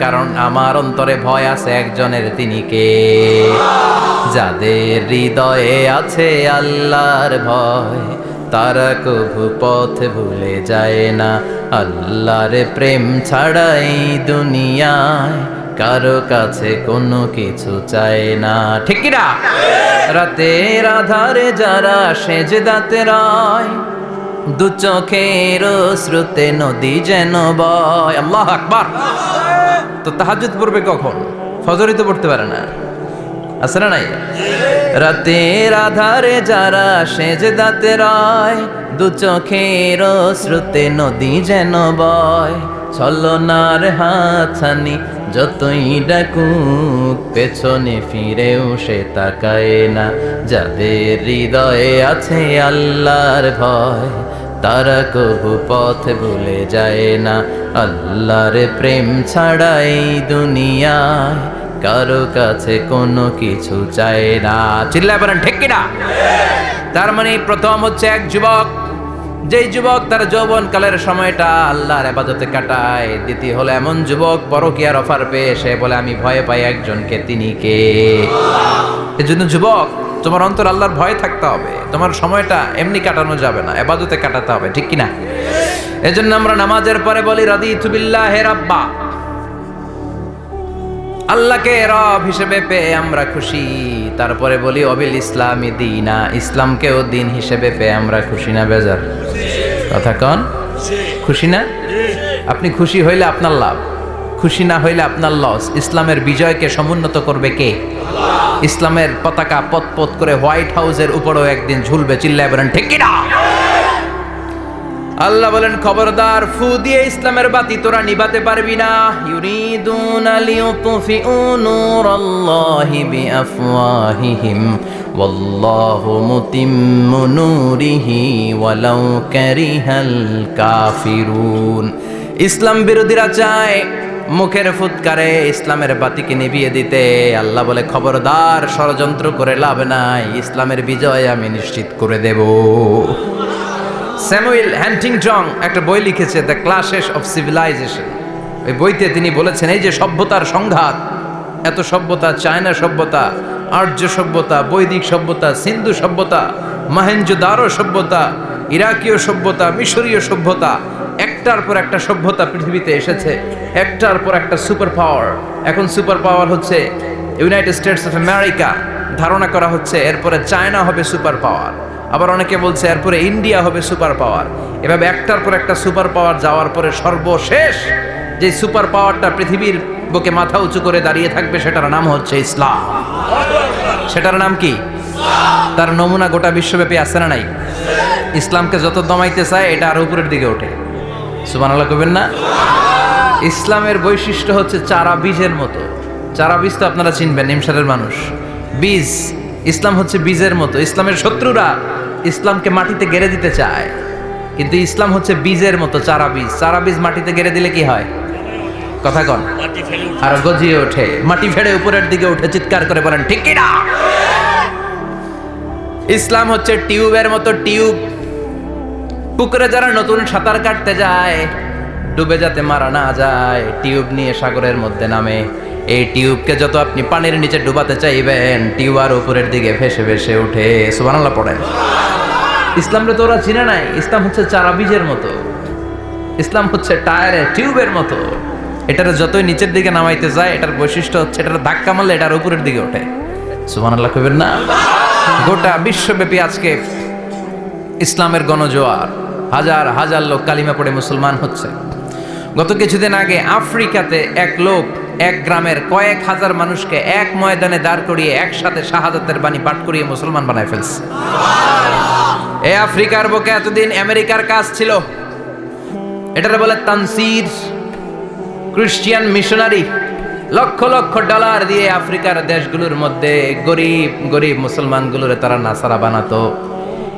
কারণ আমার অন্তরে ভয় আছে একজনের, তিনি কে? যাদের হৃদয়ে আছে আল্লাহর ভয়, তারা কভু পথ ভুলে যায় না। আল্লাহর প্রেম ছাড়াই দুনিয়ায় কারও কাছে কোনো কিছু চায় না। ঠিক কিনা রাতের আধারে যারা সেজদাতে রায়, দু চোখের শ্রুতে নদী যেন বয়। আল্লাহ আকবার। তো তাহাজুদ পড়বে কখন? ফজরই তো পড়তে পারে না। আছে না নাই? রাতের আধারে যারা সেজদাতে রয়, দু চোখের শ্রুতে নদী যেন বয়। ছলনার হাতছানি যতই ডাকুক, পেছনে ফিরেও সে তাকায় না। যাদের হৃদয়ে আছে আল্লাহর ভয় তারা কবু পথ ভুলে যায় না। আল্লাহর প্রেম ছাড়াই দুনিয়ায় কারও কাছে কোনো কিছু চায় না। চিল্লা বলেন, ঠিক কিনা? তার মানে প্রথম হচ্ছে এক যুবক। যেই যুবক তার যৌবন কালের সময়টা আল্লাহর আবাদতে কাটায়। দ্বিতীয় হলো এমন যুবক পরকিয়ার অফার পেয়ে? সে বলে, আমি ভয় পাই একজনকে, তিনি কে? এজন্য যুবক তোমার অন্তর আল্লাহর ভয় থাকতে হবে। তোমার সময়টা এমনি কাটানো যাবে না, এবাদতে কাটাতে হবে, ঠিক কিনা? এজন্য আমরা নামাজের পরে বলি রাদি তুবিল্লাহ হে রাব্বা। আল্লাহকে রব হিসেবে পেয়ে আমরা খুশি। তারপরে বলি, অবিল ইসলামী দিনা। ইসলামকেও দিন হিসেবে পেয়ে আমরা খুশি না, বেজার। কথা কন? খুশি না? আপনি খুশি হইলে আপনার লাভ, খুশি না হইলে আপনার লস। ইসলামের বিজয়কে সমুন্নত করবে কে? ইসলামের পতাকা পত পত করে হোয়াইট হাউসের উপরেও একদিন ঝুলবে, চিল্লায় বলেন, ঠিক কিনা? আল্লাহ বলেন, খবরদার, ফু দিয়ে ইসলামের বাতি তোরা নিভাতে পারবি না। ইউরিদুন লিউতফিউ নূরাল্লাহি বিআফওয়াহিহিম, ওয়াল্লাহু মুতিম্মু নূরিহি ওয়ালাউ কারিহাল কাফিরুন। ইসলাম বিরোধীরা চায় মুখের ফুৎকারে ইসলামের বাতিকে নিভিয়ে দিতে। আল্লাহ বলে, খবরদার, ষড়যন্ত্র করে লাভ নাই, ইসলামের বিজয় আমি নিশ্চিত করে দেব। স্যামুয়েল হ্যান্টিংটং একটা বই লিখেছে, দ্য ক্লাসেস অফ সিভিলাইজেশন। ওই বইতে তিনি বলেছেন, এই যে সভ্যতার সংঘাত, এত সভ্যতা, চায়না সভ্যতা, আর্য সভ্যতা, বৈদিক সভ্যতা, সিন্ধু সভ্যতা, মাহেঞ্জোদারো সভ্যতা, ইরাকীয় সভ্যতা, মিশরীয় সভ্যতা একটার পর একটা সভ্যতা পৃথিবীতে এসেছে, একটার পর একটা সুপার পাওয়ার। এখন সুপার পাওয়ার হচ্ছে ইউনাইটেড স্টেটস অফ আমেরিকা ধারণা করা হচ্ছে এরপরে চায়না হবে সুপার পাওয়ার। আবার অনেকে বলছে এরপরে ইন্ডিয়া হবে সুপার পাওয়ার। এভাবে একটার পর একটা সুপার পাওয়ার যাওয়ার পরে সর্বশেষ যে সুপার পাওয়ারটা পৃথিবীর বুকে মাথা উঁচু করে দাঁড়িয়ে থাকবে, সেটার নাম হচ্ছে ইসলাম। সেটার নাম কি? তার নমুনা গোটা বিশ্বব্যাপী আছে না নাই? ইসলামকে যত দমাইতে চায়, এটা আরও উপরের দিকে ওঠে। সুবান আল্লাহ কবেন না? ইসলামের বৈশিষ্ট্য হচ্ছে চারা বীজের মতো। চারা বীজ তো আপনারা চিনবেন নিমসারের মানুষ। বীজ ইসলাম হচ্ছে বীজের মতো। ইসলামের শত্রুরা ইসলামকে মাটিতে গেড়ে দিতে চায়। কিন্তু ইসলাম হচ্ছে বীজের মতো চারা বীজ। চারা বীজ মাটিতে গেড়ে দিলে কি হয়? কথা কন। আর গজিয়ে ওঠে। মাটি ফেড়ে উপরের দিকে উঠে চিৎকার করে বলেন ঠিক না? ইসলাম হচ্ছে টিউবের মতো টিউব পুকুরে যারা নতুন সাঁতার কাটতে যায়, ডুবে যাতে মারা না যায়, টিউব নিয়ে সাগরের মধ্যে নামে। এই টিউবকে যত আপনি পানির নিচে ডুবাতে চাইবেন, টিউব আর উপরের দিকে ভেসে ভেসে উঠে সুবানাল্লাহ পড়েন। ইসলামরে তো ওরা চিনে নাই, ইসলাম হচ্ছে চারা বীজের মতো। ইসলাম হচ্ছে টায়ারের টিউবের মতো। এটার যতই নিচের দিকে নামাইতে যায়, এটার বৈশিষ্ট্য হচ্ছে এটার ধাক্কা মারলে এটার উপরের দিকে ওঠে। সুবানাল্লাহ কইবেন না? গোটা বিশ্বব্যাপী আজকে ইসলামের গণজোয়ার। হাজার হাজার লোক কালিমা পড়ে মুসলমান হচ্ছে। গত কিছুদিন আগে আফ্রিকাতে এক লোক এক গ্রামের কয়েক হাজার মানুষকে এক ময়দানে দাঁড় করিয়ে একসাথে শাহাদাতের বাণী পাঠ করিয়ে মুসলমান বানায় ফেলছে। এ আফ্রিকার বুকে এতদিন আমেরিকার কাজ ছিল। এটারে বলে Tansir. Christian missionary lakh lakh dollar দিয়ে আফ্রিকার দেশগুলোর মধ্যে গরিব গরিব মুসলমানগুলোরে তারা নাসারা বানাতো।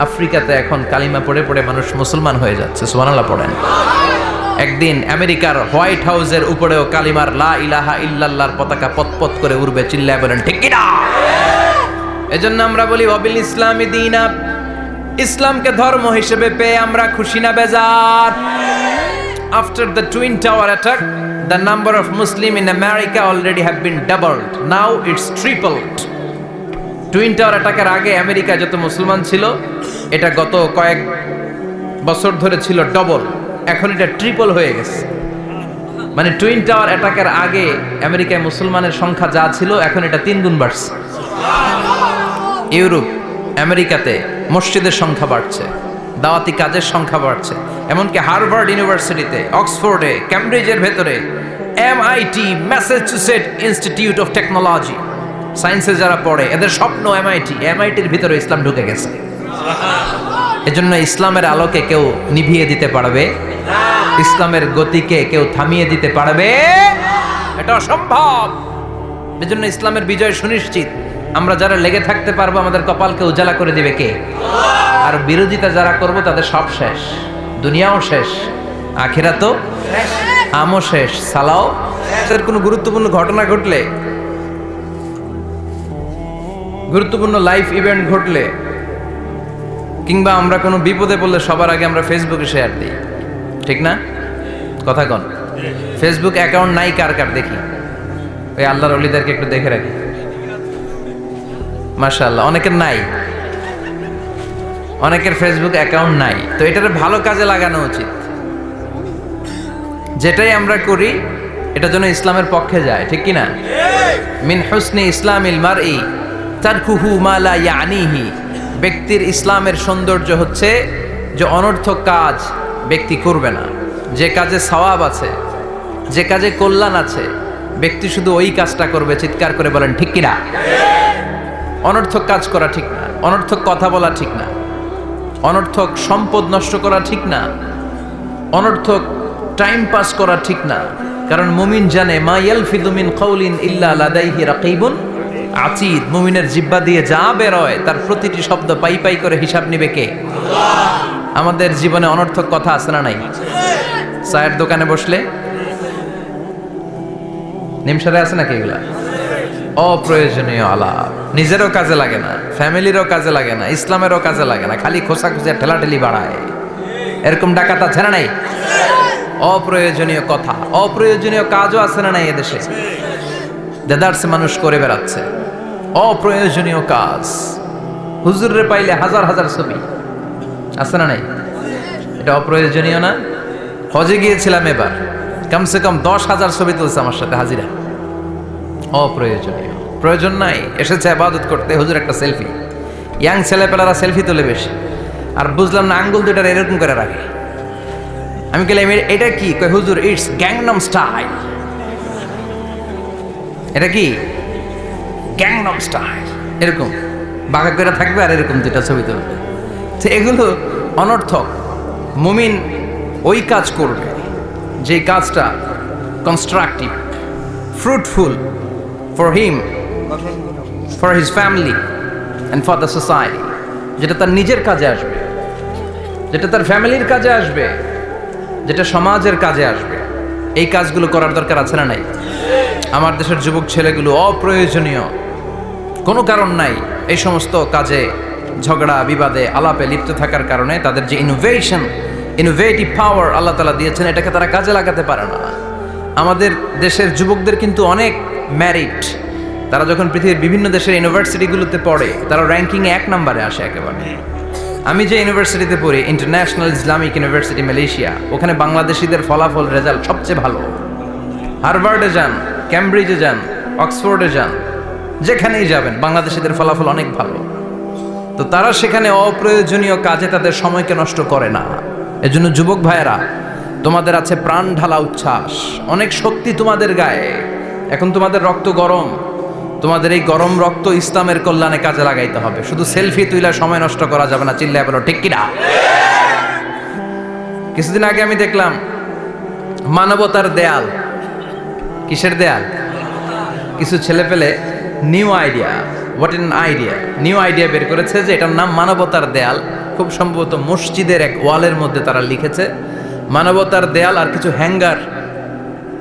আফ্রিকাতে এখন কালিমা পড়ে পড়ে মানুষ মুসলমান হয়ে যাচ্ছে সুবহানাল্লাহ পড়েন একদিন আমেরিকার হোয়াইট হাউসের উপরেও কালিমার লা ইলাহা ইল্লাল্লাহর পতাকা পতপত করে উড়বে চিল্লায় বলেন ঠিক কিনা এজন্য আমরা বলি অবিল ইসলামী দিনা ইসলামকে ধর্ম হিসেবে পেয়ে আমরা খুশি না বেজার After the Twin Tower attack, the number of Muslim in America already have been doubled. Now it's tripled. Twin tower অ্যাটাকের আগে আমেরিকা যত মুসলমান ছিল, এটা গত কয়েক বছর ধরে ছিল ডবল। এখন এটা ট্রিপল হয়ে গেছে। মানে টুইন টাওয়ার অ্যাটাকের আগে আমেরিকায় মুসলমানের সংখ্যা যা ছিল, এখন এটা তিন গুণ বাড়ছে। ইউরোপ, আমেরিকাতে মসজিদের সংখ্যা বাড়ছে, দাওয়াতি কাজের সংখ্যা বাড়ছে, এমনকি হার্ভার্ড ইউনিভার্সিটিতে, অক্সফোর্ডে ক্যামব্রিজের ভেতরে, MIT Massachusetts institute of technology সায়েন্সে যারা পড়ে, এদের স্বপ্ন এমআইটি এমআইটির ভিতরে ইসলাম ঢুকে গেছে। এজন্য ইসলামের আলোকে কেউ নিভিয়ে দিতে পারবে, ইসলামের গতিকে কেউ থামিয়ে দিতে পারবে। এটা অসম্ভব। এজন্য ইসলামের বিজয় সুনিশ্চিত। আমরা যারা লেগে থাকতে পারব, আমাদের কপালকে উজালা করে দিবে কে? আর বিরোধিতা যারা করব, তাদের সব শেষ। দুনিয়াও শেষ। আখেরা তো আমও শেষ। সালাও কোনো গুরুত্বপূর্ণ ঘটনা ঘটলে গুরুত্বপূর্ণ লাইফ ইভেন্ট ঘটলে কিংবা আমরা কোনো বিপদে পড়লে সবার আগে আমরা ফেসবুকে শেয়ার দিই। ঠিক না? কথা কন। ফেসবুক অ্যাকাউন্ট নাই কার কার দেখি? ওই আল্লাহর অলিদেরকে একটু দেখে রাখি। মাশাআল্লাহ অনেকের নাই। অনেকের ফেসবুক অ্যাকাউন্ট নাই। তো এটার ভালো কাজে লাগানো উচিত। যেটাই আমরা করি এটা যেন ইসলামের পক্ষে যায় ঠিক কি না মিন হুসনি ইসলামিল মারই। তারকুহু মা লা ইয়ানিহি। ব্যক্তির ইসলামের সৌন্দর্য হচ্ছে যে অনর্থক কাজ ব্যক্তি করবে না। যে কাজে সওয়াব আছে, যে কাজে কল্যাণ আছে, ব্যক্তি শুধু ওই কাজটা করবে, চিৎকার করে বলেন, ঠিক কিনা? অনর্থক কাজ করা ঠিক না, অনর্থক কথা বলা ঠিক না, অনর্থক সম্পদ নষ্ট করা ঠিক না, অনর্থক টাইম পাস করা ঠিক না। কারণ মুমিন জানে, মা ইয়ালফিদু মিন কওলিন ইল্লা লাদাইহি রাকিবুন। আচিদ মুমিনের জিব্বা দিয়ে যা বেরোয়, তার প্রতিটি শব্দ পাই পাই করে হিসাব নিবে কে? আমাদের জীবনে অনর্থক কথা আছে না নাই? চায়ের দোকানে বসলে? নিমসারে আছে নাকি এগুলা? অপ্রয়োজনীয় আলাপ। নিজেরও কাজে লাগে না, ফ্যামিলিরও কাজে লাগে না, ইসলামেরও কাজে লাগে না, খালি খোসা খুঁজে ঠেলাঠেলি বাড়ায়। এরকম ডাকাত না নাই? অপ্রয়োজনীয় কথা, অপ্রয়োজনীয় কাজও আছে না নাই এদেশে দেদারসে মানুষ করে বেড়াচ্ছে। অপ্রয়োজনীয় কাজ। হুজুরে পাইলে হাজার হাজার ছবি। আছে না নাই? এটা অপ্রয়োজনীয় না? হজে গিয়েছিলাম এবার। কমসে কম দশ হাজার ছবি তুলছে আমার সাথে হাজিরা। অপ্রয়োজনীয়। প্রয়োজন নাই। এসেছে আবাদত করতে। হুজুর একটা সেলফি ইয়াং ছেলেপেলারা সেলফি তোলে বেশি। আর বুঝলাম না, আঙ্গুল দুটার এরকম করে রাখে। আমি গেলাম এটা কি? হুজুর ইটস গ্যাংনম স্টাইল এটা কি? গ্যাংনম স্টাইল এরকম। বাঁকা করে থাকবে আর এরকম দুটা ছবি তুলবে। তো এগুলো অনর্থক, মুমিন ওই কাজ করবে, যে কাজটা constructive fruitful for him for his family and for the society. যেটা তার নিজের কাজে আসবে, যেটা তার ফ্যামিলির কাজে আসবে, যেটা সমাজের কাজে আসবে। এই কাজগুলো করার দরকার আছে না নাই? আমার দেশের যুবক ছেলেগুলো অপ্রয়োজনীয়। কোনো কারণ নাই। এই সমস্ত কাজে, ঝগড়া, বিবাদে, আলাপে লিপ্ত থাকার কারণে তাদের যে ইনোভেশন ইনোভেটিভ পাওয়ার আল্লাহ তালা দিয়েছেন, এটাকে তারা কাজে লাগাতে পারে না। আমাদের দেশের যুবকদের কিন্তু অনেক ম্যারিট তারা যখন পৃথিবীর বিভিন্ন দেশের ইউনিভার্সিটিগুলোতে পড়ে, তারা র্যাঙ্কিংয়ে এক নম্বরে আসে একেবারে। আমি যে ইউনিভার্সিটিতে পড়ি ইন্টারন্যাশনাল ইসলামিক ইউনিভার্সিটি মালয়েশিয়া ওখানে বাংলাদেশিদের ফলাফল রেজাল্ট সবচেয়ে ভালো। হার্ভার্ডে যান ক্যামব্রিজে যান অক্সফোর্ডে যান যেখানেই যাবেন বাংলাদেশিদের ফলাফল অনেক ভালো। তো তারা সেখানে অপ্রয়োজনীয় কাজে তাদের সময়কে নষ্ট করে না। এজন্য যুবক ভাইয়েরা, তোমাদের আছে প্রাণ ঢালা উচ্ছ্বাস। অনেক শক্তি তোমাদের গায়ে। এখন তোমাদের রক্ত গরম। তোমাদের এই গরম রক্ত ইসলামের কল্যাণে কাজে লাগাইতে হবে। শুধু সেলফি তুইলা সময় নষ্ট করা যাবে না, চিল্লায় বলো, ঠিক কিনা? কিছুদিন আগে আমি দেখলাম, মানবতার দেয়াল। কিসের দেয়াল? কিছু ছেলে পেলে new idea what in idea new idea বের করেছে যে এটার নাম মানবতার দেয়াল। খুব সম্ভবত মসজিদের এক ওয়ালের মধ্যে তারা লিখেছে। মানবতার দেয়াল আর কিছু হ্যাঙ্গার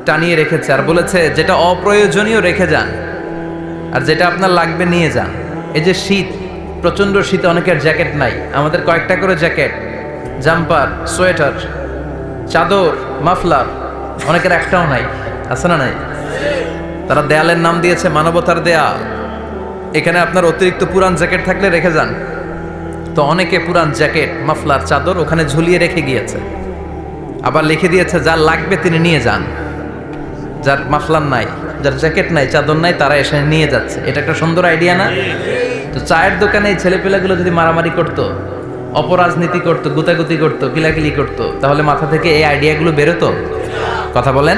টানিয়ে রেখেছে আর বলেছে, যেটা অপ্রয়োজনীয় রেখে যান আর যেটা আপনার লাগবে নিয়ে যান। এই যে শীত, প্রচণ্ড শীতে অনেকের জ্যাকেট নাই। আমাদের কয়েকটা করে জ্যাকেট, জাম্পার, সোয়েটার, চাদর, মাফলার, অনেকের একটাও নাই। আছে না নাই? তারা দেয়ালের নাম দিয়েছে মানবতার দেয়াল এখানে আপনার অতিরিক্ত পুরান জ্যাকেট থাকলে রেখে যান। তো অনেকে পুরান জ্যাকেট, মাফলার, চাদর ওখানে ঝুলিয়ে রেখে গিয়েছে। আবার লিখে দিয়েছে যার লাগবে তিনি নিয়ে যান। যার মাফলার নাই, যার জ্যাকেট নাই, চাদর নাই, তারা এসে নিয়ে যাচ্ছে। এটা একটা সুন্দর আইডিয়া না? তো চায়ের দোকানে এই ছেলেপেলেগুলো যদি মারামারি করতো, অপরাজনীতি করতো, গুতাগুতি করতো কিলাকিলি করতো, তাহলে মাথা থেকে এই আইডিয়াগুলো বেরোতো? কথা বলেন।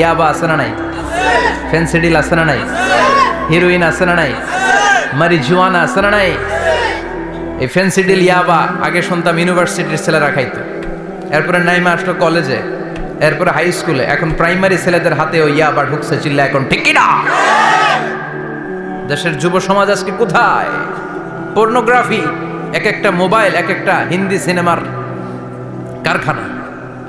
ইয়াবা আছে না নাই? ফেন্সিডিল আছে না নাই? হিরোইন আছে না নাই? মারি জুয়ানা আছে না নাই? এই ফেন্সিডিল ইয়াবা আগে শুনতাম ইউনিভার্সিটির ছেলেরা খাইতো। এরপরে নাইমা আসলো কলেজে এরপরে হাই স্কুলে এখন প্রাইমারি ছেলেদের হাতে ওই ইয়াবা ঢুকছে, চিল্লা এখন ঠিকই না? দেশের যুব সমাজ আজকে কোথায়? পর্নোগ্রাফি এক একটা মোবাইল এক একটা হিন্দি সিনেমার কারখানা।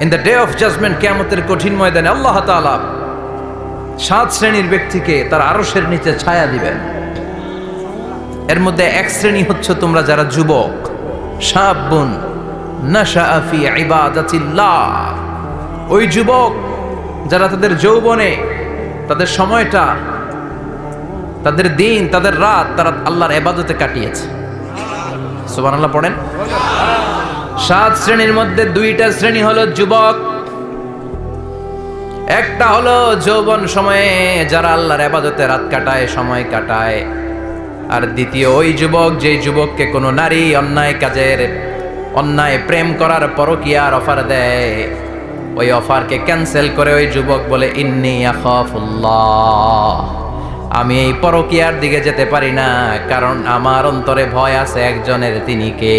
in the day of judgment কেয়ামতের কঠিন ময়দানে আল্লাহ তাআলা সাত শ্রেণির ব্যক্তিকে তার আরশের নিচে ছায়া দিবেন। এর মধ্যে এক শ্রেণি হচ্ছে তোমরা যারা যুবক। সাবুন ইবাদাতিল্লাহ। ওই যুবক যারা তাদের যৌবনে, তাদের সময়টা, তাদের দিন, তাদের রাত, তারা আল্লাহর এবাদতে কাটিয়েছে। সুবহানাল্লাহ, পড়েন। সাত শ্রেণির মধ্যে দুইটা শ্রেণি হলো যুবক। একটা হলো যৌবন সময়ে যারা আল্লাহর এবাদতে রাত কাটায়, সময় কাটায়। আর দ্বিতীয়, ওই যুবক যে যুবককে কোনো নারী অন্যায় কাজের, অন্যায় প্রেম করার পরকিয়ার অফার দেয়। ওই অফারকে ক্যান্সেল করে ওই যুবক বলে, ইন্নি আমি এই পরকিয়ার দিকে যেতে পারি না, কারণ আমার অন্তরে ভয় আছে একজনের তিনি কে?